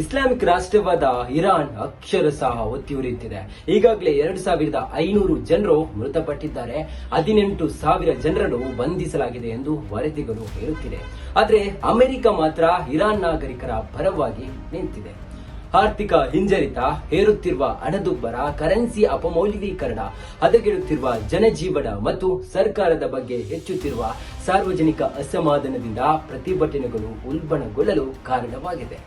Islamic ರಾಷ್ಟ್ರವಾದ Iran ಅಕ್ಷರಶಃ ಒತ್ತಿ ಉರಿಯುತ್ತಿದೆ. ಈಗಾಗಲೇ ಎರಡು ಸಾವಿರದ ಐನೂರು ಜನರು ಮೃತಪಟ್ಟಿದ್ದಾರೆ. ಹದಿನೆಂಟು ಸಾವಿರ ಜನರನ್ನು ಬಂಧಿಸಲಾಗಿದೆ ಎಂದು ವರದಿಗಳು ಹೇಳುತ್ತಿದೆ ಆದರೆ ಅಮೆರಿಕ ಮಾತ್ರ ಇರಾನ್ ನಾಗರಿಕರ ಪರವಾಗಿ ನಿಂತಿದೆ. ಆರ್ಥಿಕ ಹಿಂಜರಿತ, ಹೇರುತ್ತಿರುವ ಹಣದುಬ್ಬರ, ಕರೆನ್ಸಿ ಅಪಮೌಲ್ಯೀಕರಣ, ಹದಗೆಡುತ್ತಿರುವ ಜನಜೀವನ ಮತ್ತು ಸರ್ಕಾರದ ಬಗ್ಗೆ ಹೆಚ್ಚುತ್ತಿರುವ ಸಾರ್ವಜನಿಕ ಅಸಮಾಧಾನದಿಂದ ಪ್ರತಿಭಟನೆಗಳು ಉಲ್ಬಣಗೊಳ್ಳಲು ಕಾರಣವಾಗಿದೆ.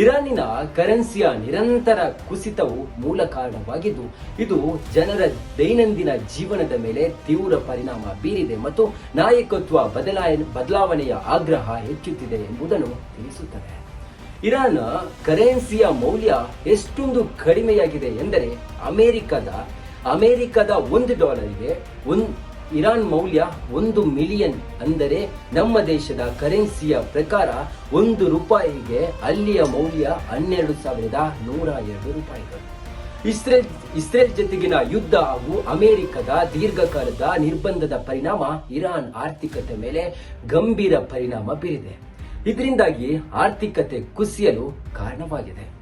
ಇರಾನಿನ ಕರೆನ್ಸಿಯ ನಿರಂತರ ಕುಸಿತವು ಮೂಲ ಕಾರಣವಾಗಿದ್ದು, ಇದು ಜನರ ದೈನಂದಿನ ಜೀವನದ ಮೇಲೆ ತೀವ್ರ ಪರಿಣಾಮ ಬೀರಿದೆ ಮತ್ತು ನಾಯಕತ್ವ ಬದಲಾಯ, ಬದಲಾವಣೆಯ ಆಗ್ರಹ ಹೆಚ್ಚುತ್ತಿದೆ ಎಂಬುದನ್ನು ತಿಳಿಸುತ್ತದೆ. ಇರಾನ್ ಕರೆನ್ಸಿಯ ಮೌಲ್ಯ ಎಷ್ಟೊಂದು ಕಡಿಮೆಯಾಗಿದೆ ಎಂದರೆ ಅಮೆರಿಕದ ಅಮೆರಿಕದ ಒಂದು ಡಾಲರ್ಗೆ ಒಂದು ಇರಾನ್ ಮೌಲ್ಯ ಒಂದು ಮಿಲಿಯನ್ ಅಂದರೆ ನಮ್ಮ ದೇಶದ ಕರೆನ್ಸಿಯ ಪ್ರಕಾರ ಒಂದು ರೂಪಾಯಿಗೆ ಅಲ್ಲಿಯ ಮೌಲ್ಯ ಹನ್ನೆರಡು ಸಾವಿರದ ನೂರ ಎರಡು ರೂಪಾಯಿಗಳು. ಇಸ್ರೇಲ್ ಇಸ್ರೇಲ್ ಜೊತೆಗಿನ ಯುದ್ಧ ಹಾಗೂ ಅಮೆರಿಕದ ದೀರ್ಘಕಾಲದ ನಿರ್ಬಂಧದ ಪರಿಣಾಮ ಇರಾನ್ ಆರ್ಥಿಕತೆ ಮೇಲೆ ಗಂಭೀರ ಪರಿಣಾಮ ಬೀರಿದೆ. ಇದರಿಂದಾಗಿ ಆರ್ಥಿಕತೆ ಕುಸಿಯಲು ಕಾರಣವಾಗಿದೆ.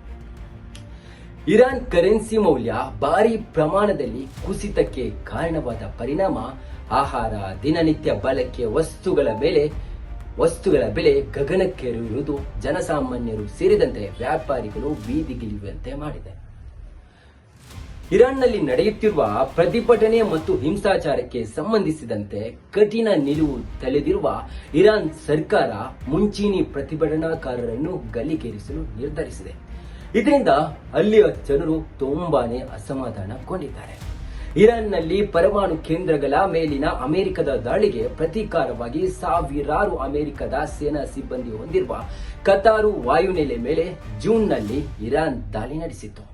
ಇರಾನ್ ಕರೆನ್ಸಿ ಮೌಲ್ಯ ಭಾರಿ ಪ್ರಮಾಣದಲ್ಲಿ ಕುಸಿತಕ್ಕೆ ಕಾರಣವಾದ ಪರಿಣಾಮ, ಆಹಾರ, ದಿನನಿತ್ಯ ಬಳಕೆ ವಸ್ತುಗಳ ಮೇಲೆ ವಸ್ತುಗಳ ಬೆಲೆ ಗಗನಕ್ಕೇರಿರುವುದು ಜನಸಾಮಾನ್ಯರು ಸೇರಿದಂತೆ ವ್ಯಾಪಾರಿಗಳು ಬೀದಿಗಿಳಿಯುವಂತೆ ಮಾಡಿದೆ. ಇರಾನ್ನಲ್ಲಿ ನಡೆಯುತ್ತಿರುವ ಪ್ರತಿಭಟನೆ ಮತ್ತು ಹಿಂಸಾಚಾರಕ್ಕೆ ಸಂಬಂಧಿಸಿದಂತೆ ಕಠಿಣ ನಿಲುವು ತಳೆದಿರುವ ಇರಾನ್ ಸರ್ಕಾರ ಮುಂಚೂಣಿ ಪ್ರತಿಭಟನಾಕಾರರನ್ನು ಗಲ್ಲಿಗೇರಿಸಲು ನಿರ್ಧರಿಸಿದೆ. ಇದರಿಂದ ಅಲ್ಲಿಯ ಜನರು ತುಂಬಾನೇ ಅಸಮಾಧಾನಗೊಂಡಿದ್ದಾರೆ. ಇರಾನ್ನಲ್ಲಿ ಪರಮಾಣು ಕೇಂದ್ರಗಳ ಮೇಲಿನ ಅಮೆರಿಕದ ದಾಳಿಗೆ ಪ್ರತೀಕಾರವಾಗಿ ಸಾವಿರಾರು ಅಮೆರಿಕದ ಸೇನಾ ಸಿಬ್ಬಂದಿ ಹೊಂದಿರುವ ಕತಾರು ವಾಯುನೆಲೆ ಮೇಲೆ ಜೂನ್ನಲ್ಲಿ ಇರಾನ್ ದಾಳಿ ನಡೆಸಿತು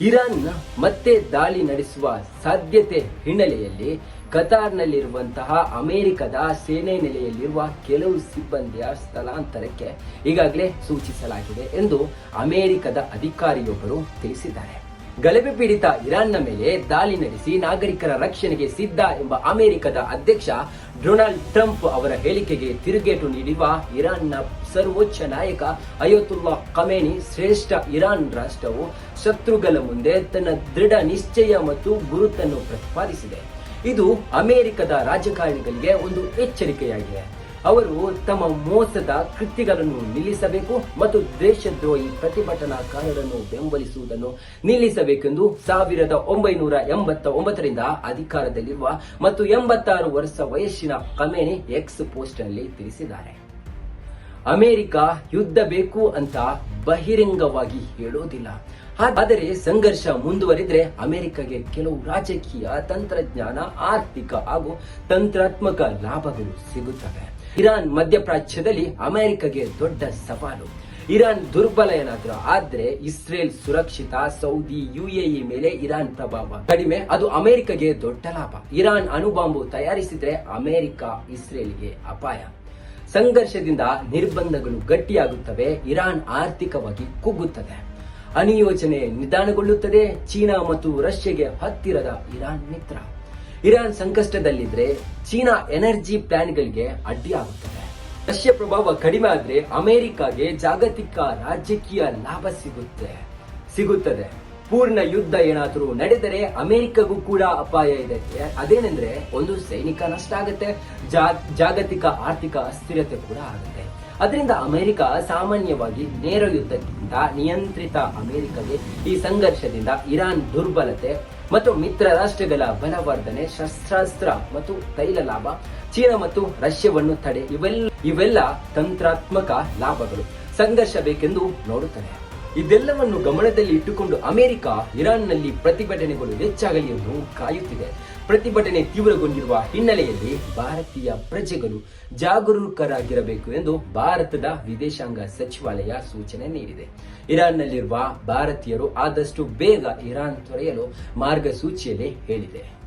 ಇರಾನ್ ಮತ್ತೆ ದಾಳಿ ನಡೆಸುವ ಸಾಧ್ಯತೆ ಹಿನ್ನೆಲೆಯಲ್ಲಿ ಕತಾರ್ನಲ್ಲಿರುವಂತಹ ಅಮೆರಿಕದ ಸೇನೆ ನೆಲೆಯಲ್ಲಿರುವ ಕೆಲವು ಸಿಬ್ಬಂದಿಯ ಸ್ಥಳಾಂತರಕ್ಕೆ ಈಗಾಗಲೇ ಸೂಚಿಸಲಾಗಿದೆ ಎಂದು ಅಮೆರಿಕದ ಅಧಿಕಾರಿಯೊಬ್ಬರು ತಿಳಿಸಿದ್ದಾರೆ. ಗಲಭೆ ಪೀಡಿತ ಇರಾನ್ನ ಮೇಲೆ ದಾಳಿ ನಡೆಸಿ ನಾಗರಿಕರ ರಕ್ಷಣೆಗೆ ಸಿದ್ಧ ಎಂಬ ಅಮೆರಿಕದ ಅಧ್ಯಕ್ಷ ಡೊನಾಲ್ಡ್ ಟ್ರಂಪ್ ಅವರ ಹೇಳಿಕೆಗೆ ತಿರುಗೇಟು ನೀಡಿರುವ ಇರಾನ್ನ ಸರ್ವೋಚ್ಚ ನಾಯಕ ಅಯೋತುಲ್ಲಾ ಕಮೇನಿ ಶ್ರೇಷ್ಠ ಇರಾನ್ ರಾಷ್ಟ್ರವು ಶತ್ರುಗಳ ಮುಂದೆ ತನ್ನ ದೃಢ ನಿಶ್ಚಯ ಮತ್ತು ಗುರುತನ್ನು ಪ್ರತಿಪಾದಿಸಿದೆ. ಇದು ಅಮೆರಿಕದ ರಾಜಕಾರಣಿಗಳಿಗೆ ಒಂದು ಎಚ್ಚರಿಕೆಯಾಗಿದೆ. ಅವರು ತಮ್ಮ ಮೋಸದ ಕೃತ್ಯಗಳನ್ನು ನಿಲ್ಲಿಸಬೇಕು ಮತ್ತು ದೇಶದ್ರೋಹಿ ಪ್ರತಿಭಟನಾಕಾರರನ್ನು ಬೆಂಬಲಿಸುವುದನ್ನು ನಿಲ್ಲಿಸಬೇಕೆಂದು ಸಾವಿರದ ಒಂಬೈನೂರ ಎಂಬತ್ತ ಒಂಬತ್ತರಿಂದ ಅಧಿಕಾರದಲ್ಲಿರುವ ಮತ್ತು ಎಂಬತ್ತಾರು ವರ್ಷ ವಯಸ್ಸಿನ ಕಮೇನಿ ಎಕ್ಸ್ ಪೋಸ್ಟ್ನಲ್ಲಿ ತಿಳಿಸಿದ್ದಾರೆ. ಅಮೆರಿಕ ಯುದ್ಧ ಬೇಕು ಅಂತ ಬಹಿರಂಗವಾಗಿ ಹೇಳೋದಿಲ್ಲ. ಆದರೆ ಸಂಘರ್ಷ ಮುಂದುವರಿದ್ರೆ ಅಮೆರಿಕಗೆ ಕೆಲವು ರಾಜಕೀಯ, ತಂತ್ರಜ್ಞಾನ, ಆರ್ಥಿಕ ಹಾಗೂ ತಂತ್ರಾತ್ಮಕ ಲಾಭಗಳು ಸಿಗುತ್ತವೆ. ಇರಾನ್ ಮಧ್ಯಪ್ರಾಚ್ಯದಲ್ಲಿ ಅಮೆರಿಕಗೆ ದೊಡ್ಡ ಸವಾಲು. ಇರಾನ್ ದುರ್ಬಲ ಏನಾದ್ರೂ ಆದ್ರೆ ಇಸ್ರೇಲ್ ಸುರಕ್ಷಿತ, ಸೌದಿ, ಯುಎಇ ಮೇಲೆ ಇರಾನ್ ಪ್ರಭಾವ ಕಡಿಮೆ, ಅದು ಅಮೆರಿಕಗೆ ದೊಡ್ಡ ಲಾಭ. ಇರಾನ್ ಅಣುಬಾಂಬು ತಯಾರಿಸಿದ್ರೆ ಅಮೆರಿಕ ಇಸ್ರೇಲ್ಗೆ ಅಪಾಯ. ಸಂಘರ್ಷದಿಂದ ನಿರ್ಬಂಧಗಳು ಗಟ್ಟಿಯಾಗುತ್ತವೆ, ಇರಾನ್ ಆರ್ಥಿಕವಾಗಿ ಕುಗ್ಗುತ್ತದೆ. ಅನಿಯೋಜನೆ ನಿಧಾನಗೊಳ್ಳುತ್ತದೆ, ಚೀನಾ ಮತ್ತು ರಷ್ಯಾಗೆ ಹತ್ತಿರದ ಇರಾನ್ ಮಿತ್ರ. ಇರಾನ್ ಸಂಕಷ್ಟದಲ್ಲಿದ್ರೆ ಚೀನಾ ಎನರ್ಜಿ ಪ್ಲಾನ್ಗಳಿಗೆ ಅಡ್ಡಿಯಾಗುತ್ತದೆ. ರಷ್ಯಾ ಪ್ರಭಾವ ಕಡಿಮೆ ಆದ್ರೆ ಅಮೆರಿಕಾಗೆ ಜಾಗತಿಕ ರಾಜಕೀಯ ಲಾಭ ಸಿಗುತ್ತೆ, ಸಿಗುತ್ತದೆ. ಪೂರ್ಣ ಯುದ್ಧ ಏನಾದರೂ ನಡೆದರೆ ಅಮೆರಿಕಗೂ ಕೂಡ ಅಪಾಯ ಇದೆ. ಅದೇನೆಂದ್ರೆ ಒಂದು ಸೈನಿಕ ನಷ್ಟ ಆಗುತ್ತೆ ಜಾಗತಿಕ ಆರ್ಥಿಕ ಅಸ್ಥಿರತೆ ಕೂಡ ಆಗುತ್ತೆ. ಅದರಿಂದ ಅಮೆರಿಕ ಸಾಮಾನ್ಯವಾಗಿ ನೇರ ಯುದ್ಧಕ್ಕಿಂತ ನಿಯಂತ್ರಿತ ಅಮೆರಿಕಗೆ ಈ ಸಂಘರ್ಷದಿಂದ ಇರಾನ್ ದುರ್ಬಲತೆ ಮತ್ತು ಮಿತ್ರ ರಾಷ್ಟ್ರಗಳ ಬಲವರ್ಧನೆ, ಶಸ್ತ್ರಾಸ್ತ್ರ ಮತ್ತು ತೈಲ ಲಾಭ, ಚೀನಾ ಮತ್ತು ರಷ್ಯಾವನ್ನು ತಡೆ, ಇವೆಲ್ಲ ಇವೆಲ್ಲ ತಂತ್ರಾತ್ಮಕ ಲಾಭಗಳು. ಸಂಘರ್ಷ ಬೇಕೆಂದು ನೋಡುತ್ತದೆ ಇದೆಲ್ಲವನ್ನು ಗಮನದಲ್ಲಿ ಇಟ್ಟುಕೊಂಡು ಅಮೆರಿಕ ಇರಾನ್ನಲ್ಲಿ ಪ್ರತಿಭಟನೆಗಳು ಹೆಚ್ಚಾಗಲಿ ಎಂದು ಕಾಯುತ್ತಿದೆ. ಪ್ರತಿಭಟನೆ ತೀವ್ರಗೊಂಡಿರುವ ಹಿನ್ನೆಲೆಯಲ್ಲಿ ಭಾರತೀಯ ಪ್ರಜೆಗಳು ಜಾಗರೂಕರಾಗಿರಬೇಕು ಎಂದು ಭಾರತದ ವಿದೇಶಾಂಗ ಸಚಿವಾಲಯ ಸೂಚನೆ ನೀಡಿದೆ. ಇರಾನ್ನಲ್ಲಿರುವ ಭಾರತೀಯರು ಆದಷ್ಟು ಬೇಗ ಇರಾನ್ ತೊರೆಯಲು ಮಾರ್ಗಸೂಚಿಯಲ್ಲಿ ಹೇಳಿದೆ.